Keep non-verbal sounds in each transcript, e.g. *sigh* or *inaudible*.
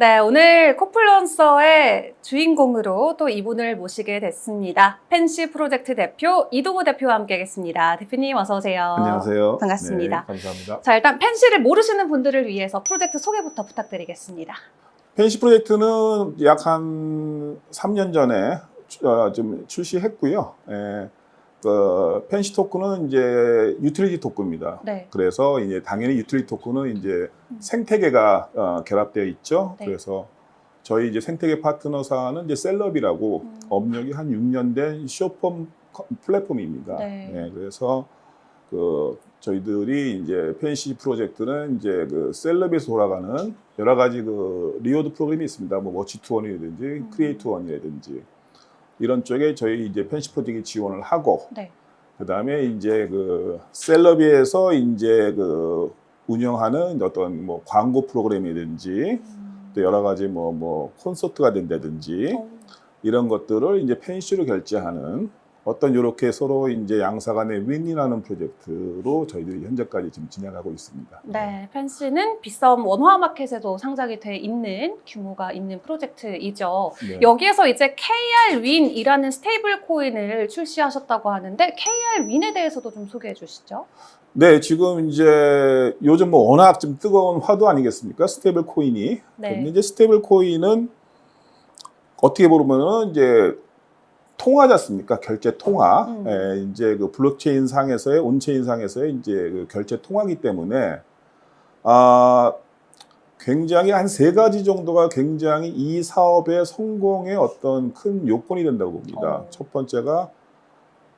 네, 오늘 코플런서의 주인공으로 또 이분을 모시게 됐습니다. 펜시 프로젝트 대표 이동호 대표와 함께하겠습니다. 대표님 어서 오세요. 안녕하세요. 반갑습니다. 네, 감사합니다. 자, 일단 펜시를 모르시는 분들을 위해서 프로젝트 소개부터 부탁드리겠습니다. 펜시 프로젝트는 약 한 3년 전에 어, 좀 출시했고요. 예, 그 펜시 토큰은 이제 유틸리티 토큰입니다. 네. 그래서 이제 당연히 유틸리티 토큰은 이제 생태계가 어, 결합되어 있죠. 네. 그래서 저희 이제 생태계 파트너사는 이제 셀럽이라고 음. 업력이 한 6년 된 쇼폼 커- 플랫폼입니다. 네. 예, 그래서 그 저희들이 이제 펜시 프로젝트는 이제 그 셀럽에서 돌아가는 여러 가지 그 리워드 프로그램이 있습니다. 뭐 워치 투원이라든지 음. 크리에이트 원이라든지 이런 쪽에 저희 이제 펜시 프로젝트 지원을 하고 네. 그다음에 이제 그 셀럽에서 이제 그 운영하는 어떤 뭐 광고 프로그램이든지 음. 또 여러 가지 뭐뭐 콘서트가 된다든지 어, 이런 것들을 이제 펜시로 결제하는 어떤 이렇게 서로 이제 양사 간의 윈윈하는 프로젝트로 저희들이 현재까지 지금 진행하고 있습니다. 네, 펜시는 비썸 원화 마켓에도 상장이 돼 있는 규모가 있는 프로젝트이죠. 네. 여기에서 이제 KR 윈이라는 스테이블 코인을 출시하셨다고 하는데 KR 윈에 대해서도 좀 소개해 주시죠. 네, 지금 이제 요즘 뭐 워낙 좀 뜨거운 화두 아니겠습니까? 스테이블 코인이. 네. 근데 이제 스테이블 코인은 어떻게 보면은 이제 통화지 않습니까? 결제 통화. 음. 예, 이제 그 블록체인 상에서의 온체인 상에서의 이제 그 결제 통화기 때문에 아 굉장히 한 세 가지 정도가 굉장히 이 사업의 성공의 어떤 큰 요건이 된다고 봅니다. 어. 첫 번째가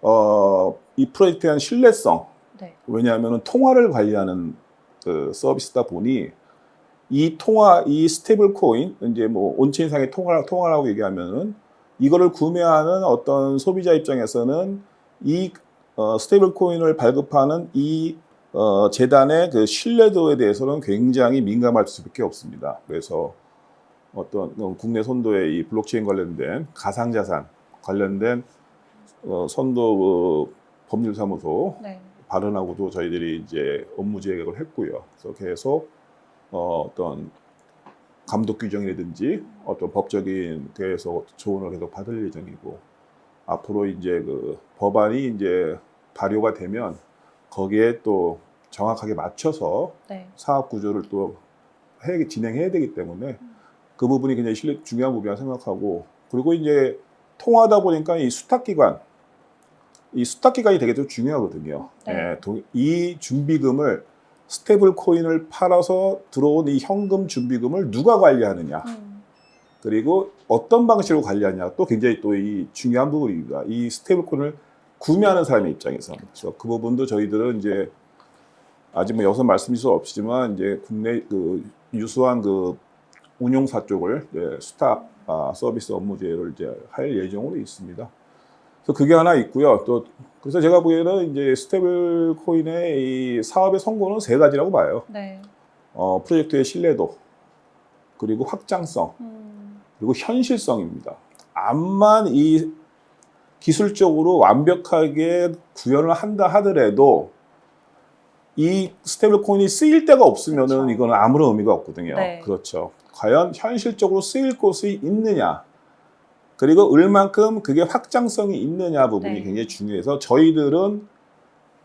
어, 이 프로젝트에 대한 신뢰성. 네. 왜냐하면 통화를 관리하는 그 서비스다 보니 이 통화, 이 스테이블 코인, 이제 뭐 온체인상의 통화, 통화라고 얘기하면은 이거를 구매하는 어떤 소비자 입장에서는 이 어, 스테이블 코인을 발급하는 이 어, 재단의 그 신뢰도에 대해서는 굉장히 민감할 수밖에 없습니다. 그래서 어떤 어, 국내 선도의 이 블록체인 관련된 가상자산 관련된 어, 선도 그 법률사무소 네. 발언하고도 저희들이 이제 업무 제약을 했고요. 그래서 계속 어, 어떤 감독 규정이라든지 어떤 법적인 계속 조언을 계속 받을 예정이고 앞으로 이제 그 법안이 이제 발효가 되면 거기에 또 정확하게 맞춰서 네. 사업 구조를 또 해, 진행해야 되기 때문에 그 부분이 굉장히 실력 중요한 부분이라 생각하고 그리고 이제 통하다 보니까 이 수탁 기관 이 수탁 기관이 되게 좀 중요하거든요. 네. 예, 도- 이 준비금을 스테이블 코인을 팔아서 들어온 이 현금 준비금을 누가 관리하느냐 음. 그리고 어떤 방식으로 관리하냐 또 굉장히 또 이 중요한 부분입니다. 이 스테이블 코인을 구매하는 사람의 입장에서 그래서 그 부분도 저희들은 이제 아직 뭐 여기서 말씀드릴 수 없지만 이제 국내 그 유수한 그 운용사 쪽을 스탁 아, 서비스 업무 제휴를 이제 할 예정으로 있습니다. 그래서 그게 하나 있고요. 또 그래서 제가 보기에는 이제 스테이블 코인의 이 사업의 성공은 세 가지라고 봐요. 네. 어, 프로젝트의 신뢰도 그리고 확장성 음. 그리고 현실성입니다. 암만 이 기술적으로 완벽하게 구현을 한다 하더라도 이 스테이블 코인이 쓰일 데가 없으면은 그렇죠. 이거는 아무런 의미가 없거든요. 네. 그렇죠. 과연 현실적으로 쓰일 곳이 있느냐 그리고 얼만큼 그게 확장성이 있느냐 부분이 네. 굉장히 중요해서 저희들은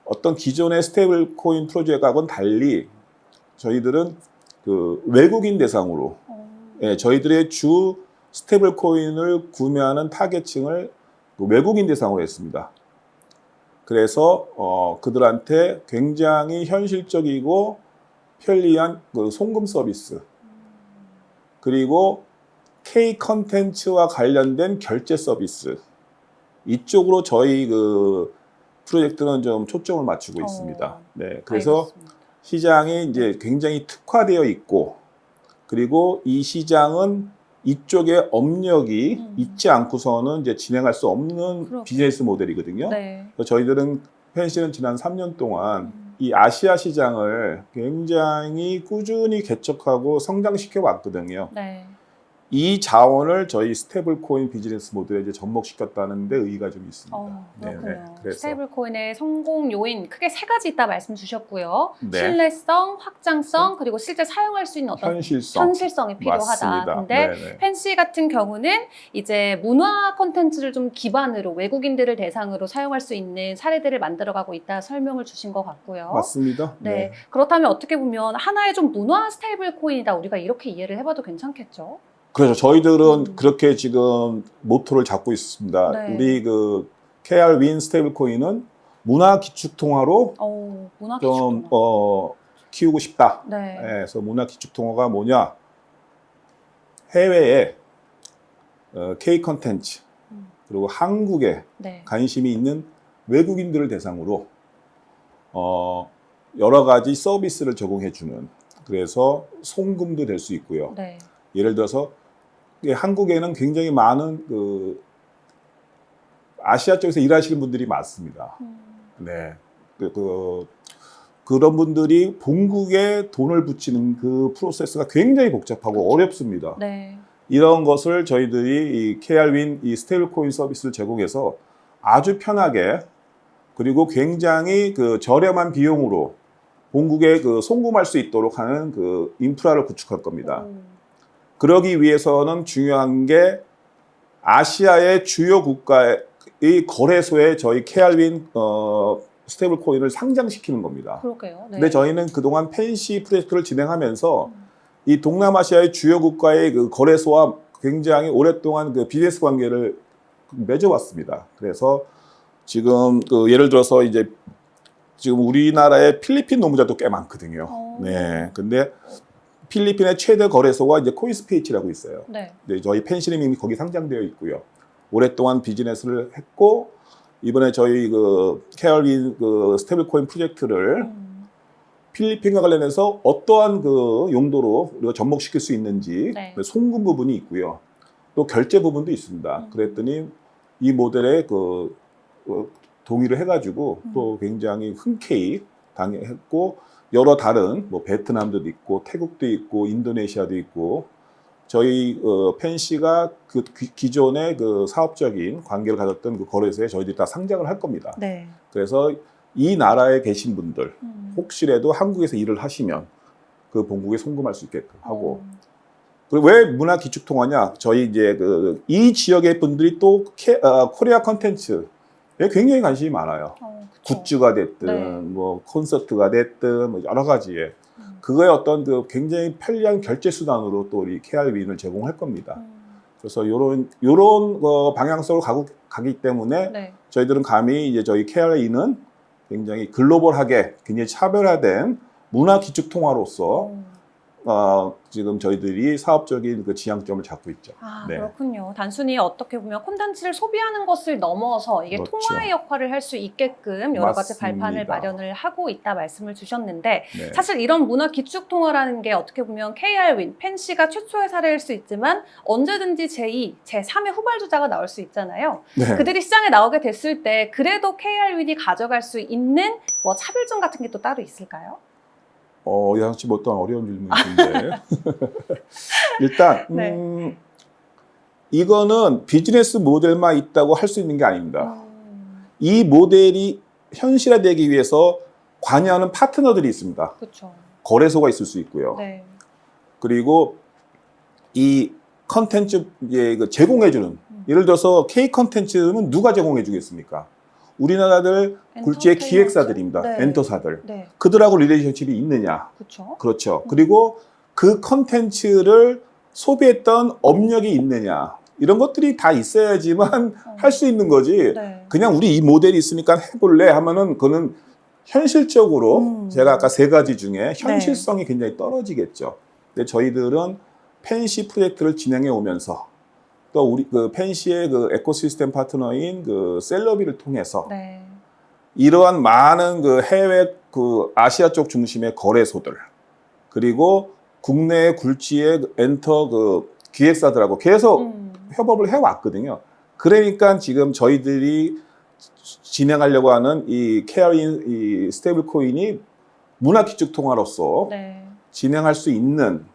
어떤 기존의 스테이블 코인 프로젝트하고는 달리 저희들은 그 외국인 대상으로 어. 예, 저희들의 주 스테이블 코인을 구매하는 타겟층을 그 외국인 대상으로 했습니다. 그래서 어, 그들한테 굉장히 현실적이고 편리한 그 송금 서비스 그리고 K 컨텐츠와 관련된 결제 서비스 이쪽으로 저희 그 프로젝트는 좀 초점을 맞추고 어. 있습니다. 네, 그래서 알겠습니다. 시장이 이제 굉장히 특화되어 있고 그리고 이 시장은 이쪽에 업력이 음. 있지 않고서는 이제 진행할 수 없는 그렇군요. 비즈니스 모델이거든요. 네. 그래서 저희들은 펜시는 지난 3년 동안 음. 이 아시아 시장을 굉장히 꾸준히 개척하고 성장시켜 왔거든요. 네. 이 자원을 저희 스테이블 코인 비즈니스 모델에 이제 접목시켰다는 데 의의가 좀 있습니다. 어, 네, 그렇군요. 네. 그래서 스테이블 코인의 성공 요인 크게 세 가지 있다 말씀 주셨고요. 네. 신뢰성, 확장성, 그리고 실제 사용할 수 있는 어떤 현실성 현실성이 필요하다. 맞습니다. 근데 네, 네. 펜시 같은 경우는 이제 문화 콘텐츠를 좀 기반으로 외국인들을 대상으로 사용할 수 있는 사례들을 만들어가고 있다 설명을 주신 것 같고요. 맞습니다. 네. 그렇다면 어떻게 보면 하나의 좀 문화 스테이블 코인이다. 우리가 이렇게 이해를 해봐도 괜찮겠죠? 그래서 저희들은 음. 그렇게 지금 모토를 잡고 있습니다. 네. 우리 그 KR 윈 스테이블 코인은 문화 기축 통화로 어, 문화 좀. 어, 키우고 싶다. 네. 예, 그래서 문화 기축 통화가 뭐냐? 해외에 어, K 컨텐츠 음. 그리고 한국에 네. 관심이 있는 외국인들을 대상으로 어, 여러 가지 서비스를 제공해 주는 그래서 송금도 될 수 있고요. 네. 예를 들어서 한국에는 굉장히 많은 그 아시아 쪽에서 일하시는 분들이 많습니다. 음, 네. 그, 그 그런 분들이 본국에 돈을 붙이는 그 프로세스가 굉장히 복잡하고 어렵습니다. 네. 이런 것을 저희들이 이 KR윈 이 스테이블 코인 서비스를 제공해서 아주 편하게 그리고 굉장히 그 저렴한 비용으로 본국에 그 송금할 수 있도록 하는 그 인프라를 구축할 겁니다. 음, 그러기 위해서는 중요한 게 아시아의 주요 국가의 거래소에 저희 KR윈 어, 스테이블 코인을 상장시키는 겁니다. 그러게요. 네. 근데 저희는 그동안 펜시 프로젝트를 진행하면서 음. 이 동남아시아의 주요 국가의 그 거래소와 굉장히 오랫동안 그 비즈니스 관계를 맺어왔습니다. 그래서 지금 그 예를 들어서 이제 지금 우리나라에 필리핀 노무자도 꽤 많거든요. 어. 네. 근데 필리핀의 최대 거래소가 이제 코인스페이치라고 있어요. 네. 네, 저희 펜시님이 이미 거기 상장되어 있고요. 오랫동안 비즈니스를 했고 이번에 저희 그 케어린 그 스테이블 코인 프로젝트를 음, 필리핀과 관련해서 어떠한 그 용도로 우리가 접목시킬 수 있는지 네. 송금 부분이 있고요. 또 결제 부분도 있습니다. 음. 그랬더니 이 모델에 그 어, 동의를 해가지고 음. 또 굉장히 흔쾌히 당했고 여러 다른 뭐 베트남도 있고 태국도 있고 인도네시아도 있고 저희 어, 펜시가 그 기- 기존의 그 사업적인 관계를 가졌던 그 거래소에 저희들이 다 상장을 할 겁니다. 네. 그래서 이 나라에 계신 분들 음. 혹시라도 한국에서 일을 하시면 그 본국에 송금할 수 있게끔 하고 어, 그리고 왜 문화 기축 통화냐 저희 이제 그 이 지역의 분들이 또 케, 어, 코리아 컨텐츠에 굉장히 관심이 많아요 어, 그쵸. 굿즈가 됐든 네. 뭐 콘서트가 됐든 뭐 여러 가지에 음. 그거의 어떤 그 굉장히 편리한 결제 수단으로 또 우리 KR윈을 제공할 겁니다 음, 그래서 요런 요런 어, 방향성으로 가고 가기 때문에 네. 저희들은 감히 이제 저희 KRE는 굉장히 글로벌하게 굉장히 차별화된 문화 기축 통화로서 음. 어, 지금 저희들이 사업적인 그 지향점을 잡고 있죠. 아, 네. 그렇군요. 단순히 어떻게 보면 콘텐츠를 소비하는 것을 넘어서 이게 그렇죠. 통화의 역할을 할 수 있게끔 여러 가지 맞습니다. 발판을 마련을 하고 있다 말씀을 주셨는데 네. 사실 이런 문화 기축 통화라는 게 어떻게 보면 KR윈, 펜시가 최초의 사례일 수 있지만 언제든지 제2, 제3의 후발주자가 나올 수 있잖아요. 네. 그들이 시장에 나오게 됐을 때 그래도 KR윈이 가져갈 수 있는 뭐 차별점 같은 게 또 따로 있을까요? 어, 양씨 뭐 어떤 어려운 질문이신데 *laughs* 일단 네. 음, 이거는 비즈니스 모델만 있다고 할 수 있는 게 아닙니다. 음, 이 모델이 현실화되기 위해서 관여하는 파트너들이 있습니다. 그렇죠. 거래소가 있을 수 있고요. 네. 그리고 이 컨텐츠 이제 그 제공해주는 음. 예를 들어서 K 컨텐츠는 누가 제공해주겠습니까? 우리나라들 굴지의? 기획사들입니다. 네. 엔터사들. 네, 그들하고 리레이션십이 있느냐? 그렇죠. 그렇죠. 그리고 그 컨텐츠를 소비했던 업력이 있느냐? 이런 것들이 다 있어야지만 할수 있는 거지. 네. 그냥 우리 이 모델이 있으니까 해볼래 하면은 그는 현실적으로 음. 제가 아까 세 가지 중에 현실성이 굉장히 떨어지겠죠. 근데 저희들은 펜시 프로젝트를 진행해 오면서 또 우리 그 펜시의 그 에코시스템 파트너인 그 셀러비를 통해서 네. 이러한 많은 그 해외 그 아시아 쪽 중심의 거래소들 그리고 국내 굴지의 그 엔터 그 기획사들하고 계속 음. 협업을 해왔거든요. 그러니까 지금 저희들이 진행하려고 하는 이 케어인 이 스테이블 코인이 문화 기축 통화로서 네. 진행할 수 있는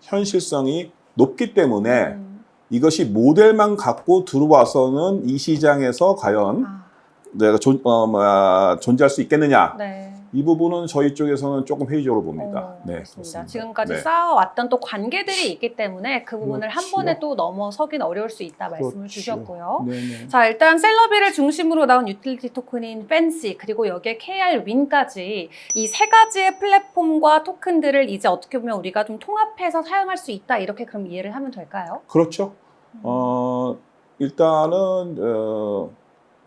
현실성이 높기 때문에 음. 이것이 모델만 갖고 들어와서는 이 시장에서 과연 아, 내가 존, 어, 뭐야, 존재할 수 있겠느냐 네. 이 부분은 저희 쪽에서는 조금 회의적으로 봅니다. 어, 네, 그렇습니다. 지금까지 네. 쌓아왔던 또 관계들이 있기 때문에 그 부분을 한 그렇죠. 번에 또 넘어서긴 어려울 수 있다 말씀을 그렇죠. 주셨고요. 네네. 자, 일단 셀러비를 중심으로 나온 유틸리티 토큰인 팬시 그리고 여기에 KR 윈까지 이 세 가지의 플랫폼과 토큰들을 이제 어떻게 보면 우리가 좀 통합해서 사용할 수 있다 이렇게 그럼 이해를 하면 될까요? 그렇죠. 어, 일단은 어,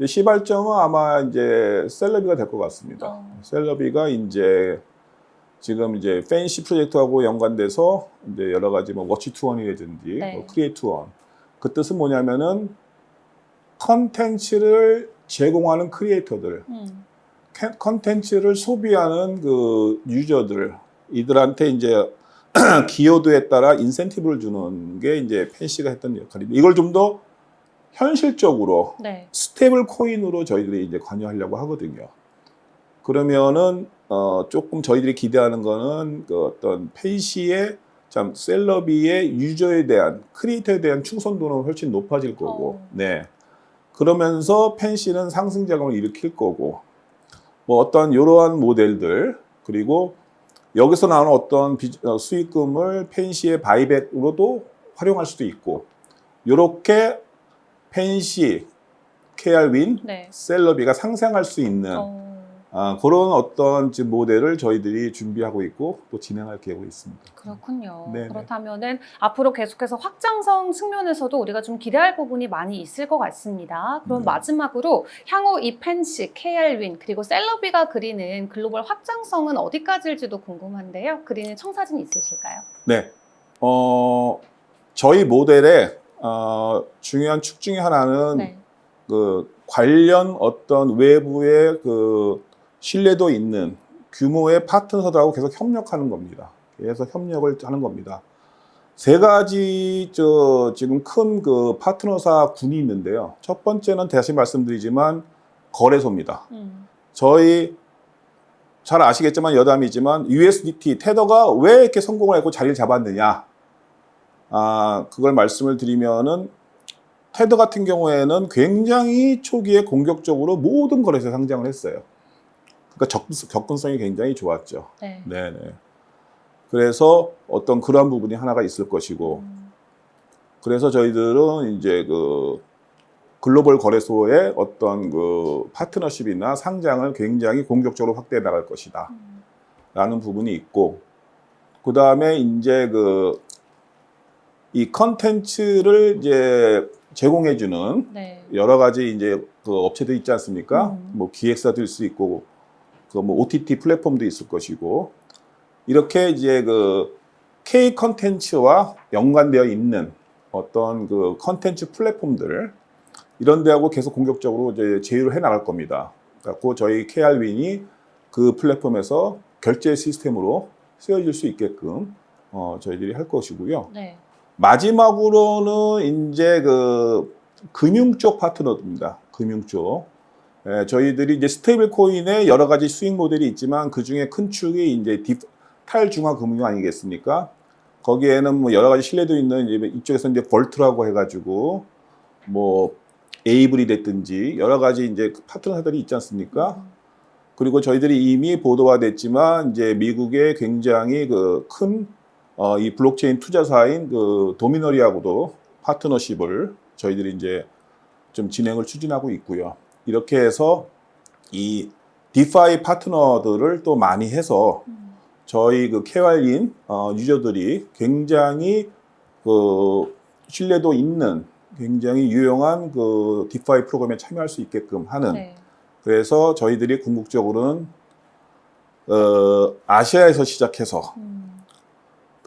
시발점은 아마 이제 셀러비가 될 것 같습니다. 어. 셀러비가 이제 지금 이제 팬시 프로젝트하고 연관돼서 이제 여러 가지 뭐 워치 투원이라든지 네. 뭐 크리에이트 원. 그 뜻은 뭐냐면은 컨텐츠를 제공하는 크리에이터들, 음. 캐- 컨텐츠를 소비하는 그 유저들 이들한테 이제 *clears throat* 기여도에 따라 인센티브를 주는 게 이제 펜시가 했던 역할인데 이걸 좀더 현실적으로 네. 스테이블 코인으로 저희들이 이제 관여하려고 하거든요. 그러면은 어 조금 저희들이 기대하는 거는 그 어떤 펜시의 참 셀러비의 유저에 대한 크리에이터에 대한 충성도는 훨씬 높아질 거고, 어. 네. 그러면서 펜시는 상승 자금을 일으킬 거고, 뭐 어떤 이러한 모델들 그리고 여기서 나오는 어떤 비- 어, 수익금을 펜시의 바이백으로도 활용할 수도 있고, 이렇게 펜시, KR윈, 네. 셀러비가 상생할 수 있는 어, 아, 그런 어떤 지금 모델을 저희들이 준비하고 있고 또 진행할 계획이 있습니다. 그렇군요. 네네. 그렇다면은 앞으로 계속해서 확장성 측면에서도 우리가 좀 기대할 부분이 많이 있을 것 같습니다. 그럼 네. 마지막으로 향후 이 펜시, KR윈 그리고 셀러비가 그리는 글로벌 확장성은 어디까지일지도 궁금한데요. 그리는 청사진이 있으실까요? 네, 어, 저희 모델의 어, 중요한 축 중에 하나는 네. 그 관련 어떤 외부의 그 신뢰도 있는 규모의 파트너들하고 계속 협력하는 겁니다. 계속 협력을 하는 겁니다. 세 가지 저 지금 큰 그 파트너사 군이 있는데요. 첫 번째는 다시 말씀드리지만 거래소입니다. 음. 저희 잘 아시겠지만 여담이지만 USDT 테더가 왜 이렇게 성공을 했고 자리를 잡았느냐? 아 그걸 말씀을 드리면은 테더 같은 경우에는 굉장히 초기에 공격적으로 모든 거래소에 상장을 했어요. 그러니까 접근, 접근성이 굉장히 좋았죠. 네. 네네. 그래서 어떤 그러한 부분이 하나가 있을 것이고, 음. 그래서 저희들은 이제 그 글로벌 거래소의 어떤 그 파트너십이나 상장을 굉장히 공격적으로 확대해 나갈 것이다. 음. 라는 부분이 있고, 그 다음에 이제 그 이 컨텐츠를 이제 제공해주는 네. 여러 가지 이제 그 업체들 있지 않습니까? 음. 뭐 기획사도 있을 수 있고, 그 뭐 OTT 플랫폼도 있을 것이고, 이렇게 이제 그 K 컨텐츠와 연관되어 있는 어떤 그 컨텐츠 플랫폼들 이런 데하고 계속 공격적으로 이제 제휴를 해 나갈 겁니다. 그래갖고 저희 KR윈이 그 플랫폼에서 결제 시스템으로 쓰여질 수 있게끔 어, 저희들이 할 것이고요. 네. 마지막으로는 이제 그 금융 쪽 파트너입니다. 금융 쪽. 예, 저희들이 이제 스테이블 코인의 여러 가지 수익 모델이 있지만 그 중에 큰 축이 이제 딥, 탈중앙 금융 아니겠습니까? 거기에는 뭐 여러 가지 신뢰도 있는 이제 이쪽에서 이제 볼트라고 해가지고 뭐 에이블이 됐든지 여러 가지 이제 파트너들이 있지 않습니까? 음. 그리고 저희들이 이미 보도가 됐지만 이제 미국의 굉장히 그큰 어, 이 블록체인 투자사인 그 도미너리하고도 파트너십을 저희들이 이제 좀 진행을 추진하고 있고요. 이렇게 해서 이 디파이 파트너들을 또 많이 해서 음. 저희 그 KY인 어, 유저들이 굉장히 그 신뢰도 있는 굉장히 유용한 그 디파이 프로그램에 참여할 수 있게끔 하는 네. 그래서 저희들이 궁극적으로는 어, 아시아에서 시작해서 음.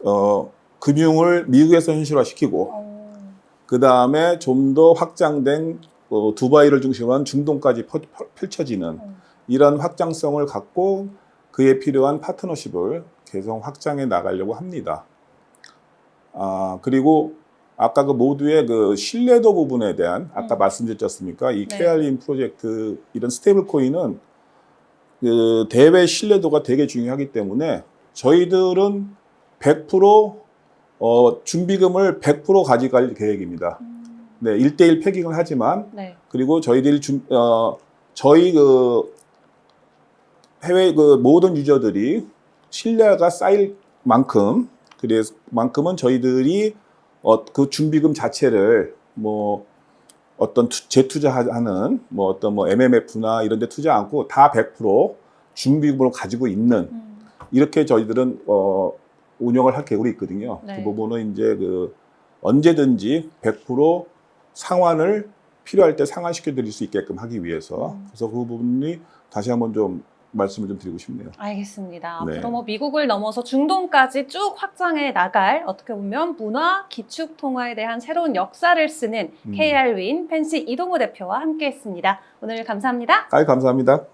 어, 금융을 미국에서 현실화시키고 어. 그 다음에 좀 더 확장된 어, 두바이를 중심으로 한 중동까지 펼- 펼쳐지는 어. 이런 확장성을 갖고 그에 필요한 파트너십을 계속 확장해 나가려고 합니다. 아 그리고 아까 그 모두의 그 신뢰도 부분에 대한 아까 음. 말씀드렸지 않습니까? 이 네. KR인 프로젝트 이런 스테이블 코인은 그 대외 신뢰도가 되게 중요하기 때문에 저희들은 100% 어, 준비금을 100% 가져갈 계획입니다. 음, 네, 1대1 패킹을 하지만 네. 그리고 저희들이 준, 어, 저희 그 해외 그 모든 유저들이 신뢰가 쌓일 만큼 그래서 만큼은 저희들이 어, 그 준비금 자체를 뭐 어떤 투- 재투자하는 뭐 어떤 뭐 MMF나 이런 데 투자 않고 다 100% 준비금으로 가지고 있는 음, 이렇게 저희들은 어, 운영을 할 계획이 있거든요. 네. 그 부분은 이제 그 언제든지 100% 상환을 필요할 때 상환시켜 드릴 수 있게끔 하기 위해서 음. 그래서 그 부분이 다시 한번 좀 말씀을 좀 드리고 싶네요. 알겠습니다. 네. 앞으로 뭐 미국을 넘어서 중동까지 쭉 확장해 나갈 어떻게 보면 문화 기축 통화에 대한 새로운 역사를 쓰는 음. KR 윈 펜시 이동우 대표와 함께했습니다. 오늘 감사합니다. 아이 감사합니다.